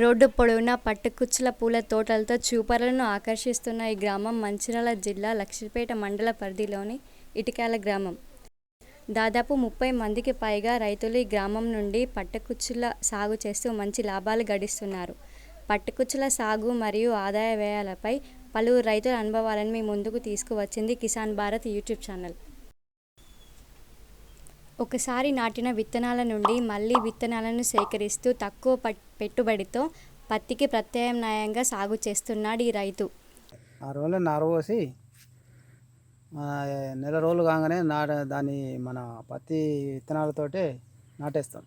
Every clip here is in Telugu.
రోడ్డు పొడవునా పట్టుకుచ్చుల పూల తోటలతో చూపరులను ఆకర్షిస్తున్న ఈ గ్రామం మంచిర్యాల జిల్లా లక్ష్మీపేట మండల పరిధిలోని ఇటికాల గ్రామం. దాదాపు ముప్పై మందికి పైగా రైతులు ఈ గ్రామం నుండి పట్టుకుచ్చుల సాగు చేస్తూ మంచి లాభాలు గడిస్తున్నారు. పట్టుకుచ్చుల సాగు మరియు ఆదాయ వ్యయాలపై పలువురు రైతుల అనుభవాలను మీ ముందుకు తీసుకువచ్చింది కిసాన్ భారత్ యూట్యూబ్ ఛానల్. ఒకసారి నాటిన విత్తనాల నుండి మళ్ళీ విత్తనాలను సేకరిస్తూ తక్కువ పెట్టుబడితో పత్తికి ప్రత్యామ్నాయంగా సాగు చేస్తున్నాడు ఈ రైతు. ఆ రోజులు నారు పోసి నెల రోజులు కాగానే నాట దాన్ని మన పత్తి విత్తనాలతోటి నాటేస్తాం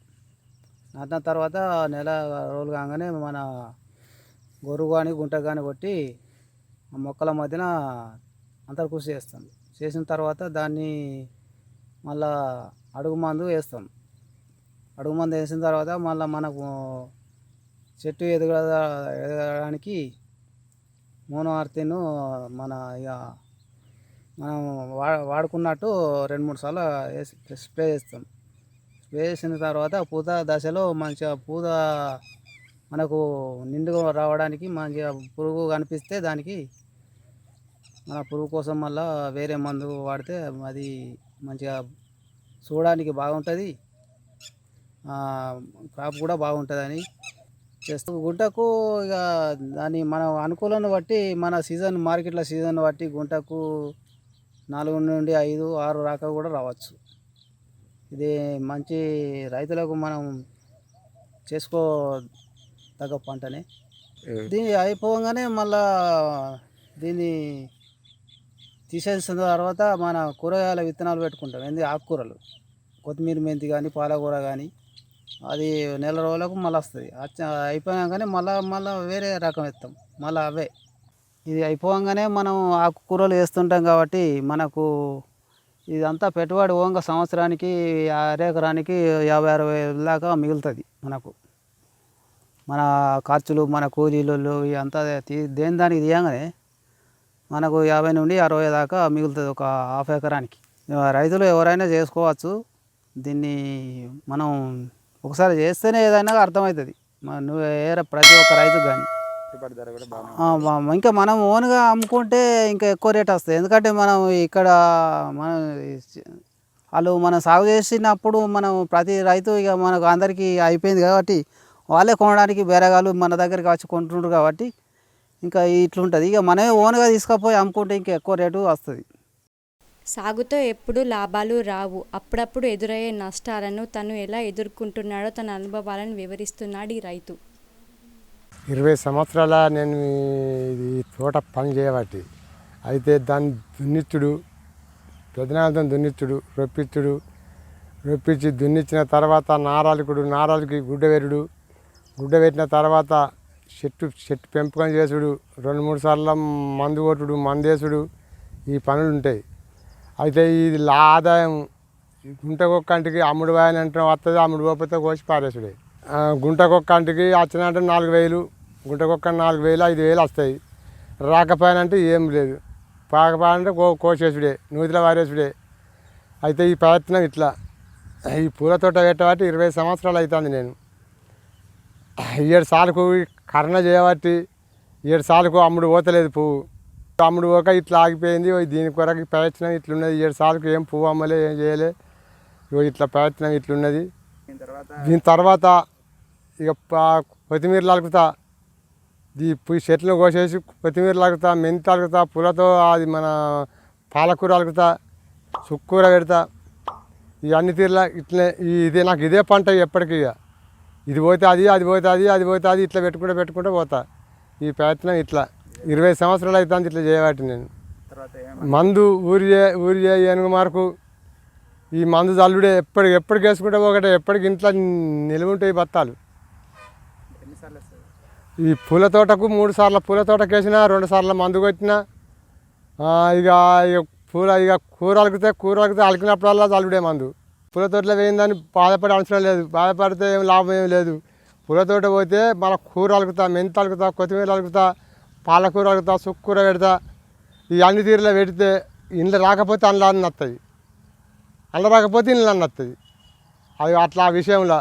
నాటిన తర్వాత నెల రోజులు కాగానే మన గొర్రు కానీ గుంట కానీ కొట్టి మొక్కల మధ్యన అంతర్కృషి చేస్తాం చేసిన తర్వాత దాన్ని మళ్ళా అడుగు మందు వేస్తాం. అడుగు మందు వేసిన తర్వాత మళ్ళీ మనకు చెట్టు ఎదుగ ఎదగడానికి మోనోఆర్తిను మన ఇక మనం వా వాడుకున్నట్టు రెండు మూడు సార్లు వేసి స్ప్రే చేస్తాం. స్ప్రే చేసిన తర్వాత పూత దశలో మంచిగా పూత మనకు నిండుగా రావడానికి మంచిగా పురుగు కనిపిస్తే దానికి మన పురుగు కోసం మళ్ళా వేరే మందు వాడితే అది మంచిగా చూడడానికి బాగుంటుంది. క్రాప్ కూడా బాగుంటుందని చేస్తూ గుంటకు ఇక దాన్ని మనం అనుకూలాన్ని బట్టి మన సీజన్ మార్కెట్ల సీజన్ బట్టి గుంటకు నాలుగు నుండి ఐదు ఆరు దాకా కూడా రావచ్చు. ఇది మంచి రైతులకు మనం చేసుకో తగ్గ పంటనే దీన్ని అయిపోగానే మళ్ళా దీన్ని తీసేసిన తర్వాత మన కూరగాయల విత్తనాలు పెట్టుకుంటాం. ఏంది? ఆకుకూరలు. కొత్తిమీర మెంతి కానీ పాలకూర కానీ అది నెల రోజులకు మళ్ళీ వస్తుంది. అయిపోయాకనే మళ్ళీ మళ్ళీ వేరే రకం ఇస్తాం మళ్ళీ అవే. ఇది అయిపోగానే మనం ఆకుకూరలు వేస్తుంటాం కాబట్టి మనకు ఇదంతా పెట్టుబడి ఓంగ సంవత్సరానికి అరెకరానికి యాభై అరవై దాకా మిగులుతుంది మనకు. మన ఖర్చులు మన కూలీలు అంతా తీ- దేని దానికి తీయగానే మనకు యాభై నుండి అరవై దాకా మిగులుతుంది ఒక హాఫ్ ఎకరానికి. రైతులు ఎవరైనా చేసుకోవచ్చు. దీన్ని మనం ఒకసారి చేస్తేనే ఏదైనా అర్థమవుతుంది. నువ్వు ఏ ప్రతి ఒక్క రైతుకు కానీ ఇంకా మనం ఓన్గా అమ్ముకుంటే ఇంకా ఎక్కువ రేట్ వస్తుంది ఎందుకంటే మనం ఇక్కడ మనం వాళ్ళు మనం సాగు చేసినప్పుడు మనం ప్రతి రైతు ఇక మనకు అందరికీ అయిపోయింది కాబట్టి వాళ్ళే కొనడానికి బేరగాలు మన దగ్గరికి వచ్చి కొంటుండ్రు కాబట్టి ఇంకా ఇట్లుంటుంది ఇక మనమే ఓన్గా తీసుకుపోయి అమ్ముకుంటే ఇంకా ఎక్కువ రేటు వస్తుంది సాగుతో ఎప్పుడూ లాభాలు రావు. అప్పుడప్పుడు ఎదురయ్యే నష్టాలను తను ఎలా ఎదుర్కొంటున్నాడో తన అనుభవాలను వివరిస్తున్నాడు ఈ రైతు. ఇరవై సంవత్సరాల నేను ఈ తోట పని చేయబట్టి అయితే దాన్ని దున్నిచ్చుడు పెదనాలతో దున్నిచ్చుడు రొప్పించుడు రొప్పించి దున్నిచ్చిన తర్వాత నారాలకుడు నారాలకి గుడ్డ వెరుడు గుడ్డ పెట్టిన తర్వాత చెట్టు చెట్టు పెంపకం చేసుడు రెండు మూడు సార్లు మందు కొట్టుడు మందేసుడు ఈ పనులు ఉంటాయి. అయితే ఇది లా ఆదాయం గుంటకొక్కంటికి అమ్ముడు వాయని అంటే వస్తుంది అమ్ముడు పోతే కోసి పారేసుడే. గుంటకొక్కంటికి వచ్చినంటే నాలుగు వేలు గుంటకొక్క నాలుగు వేలు ఐదు వేలు వస్తాయి. రాకపోయానంటే ఏం లేదు. పాకపోయానంటే కో కోసేసుడే నూతిలో వారేసుడే అయితే ఈ ప్రయత్నం ఇట్లా. ఈ పూల తోట పెట్టబట్టి ఇరవై సంవత్సరాలు అవుతుంది నేను. ఏడు సార్లకు కర్ణ చేయబట్టి ఏడు సార్లకు అమ్ముడు పోతలేదు పువ్వు. అమ్ముడు పోక ఇట్లా ఆగిపోయింది ఓ దీని కొరకు ప్రయత్నం ఇట్లున్నది. ఏడు సార్లకు ఏం పువ్వు అమ్మలే ఏం చేయలే. ఇగో ఇట్లా ప్రయత్నం ఇట్లున్నది. దీని తర్వాత ఇక కొత్తిమీర లాగుతా ఈ పువ్వు చెట్లు కోసేసి కొత్తిమీర లాగుతా మెంతి అలుగుతా పూలతో అది మన పాలకూర అలుగుతా చుక్కూర పెడతా. ఇవన్నీ అన్ని తీరులా ఇట్లే ఈ ఇదే నాకు ఇదే పంట ఎప్పటికీ ఇక. ఇది పోతే అది అది పోతే అది అది పోతే అది ఇట్లా పెట్టుకుంటూ పెట్టుకుంటూ పోతా. ఈ ప్రయత్నం ఇట్లా. ఇరవై సంవత్సరాలు అవుతుంది ఇట్లా చేయబట్టి నేను. మందు ఊరి చే- ఊరి ఏనుగు మార్కు ఈ మందు చల్లుడే ఎప్పటికి ఎప్పటికి వేసుకుంటే ఒకటే ఎప్పటికి ఇంట్లో నిలువ ఉంటాయి బత్తాలు. ఈ పూల తోటకు మూడు సార్లు పూల తోటకు వేసిన రెండు సార్లు మందు కొట్టిన ఇక ఇక పూల ఇక కూర అలికితే కూర అలికితే అలికినప్పుడల్లా చల్లుడే మందు. పూల తోటలో వేయిందని బాధపడే అవసరం లేదు. బాధపడితే ఏం లాభం ఏం లేదు. పూల తోట పోతే మళ్ళీ కూర అలుగుతా మెంతి అలుగుతా కొత్తిమీర అలుగుతా పాలకూర అలుగుతా సుక్కూర పెడతా. ఈ అన్ని తీరులో పెడితే ఇండ్లు రాకపోతే అందులో అన్న వస్తుంది అందులో రాకపోతే ఇండ్లు అన్న వస్తుంది అది అట్లా ఆ విషయంలో.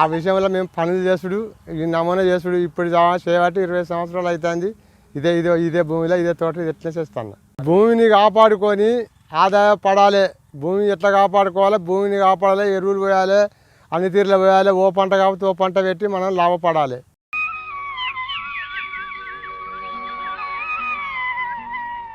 ఆ విషయంలో మేము పనులు చేసుడు ఈ నమూనా చేసుడు. ఇప్పుడు చేయబట్టి ఇరవై సంవత్సరాలు అవుతుంది ఇదే ఇదే ఇదే భూమిలో ఇదే తోట ఎట్లా చేస్తాను. భూమిని కాపాడుకొని ఆదాయపడాలి. భూమి ఎట్లా కాపాడుకోవాలి? భూమిని కాపాడాలి ఎరువులు పోయాలి అన్ని తీరులో పోయాలి ఓ పంట కాబట్టి ఓ పంట పెట్టి మనం లాభపడాలి.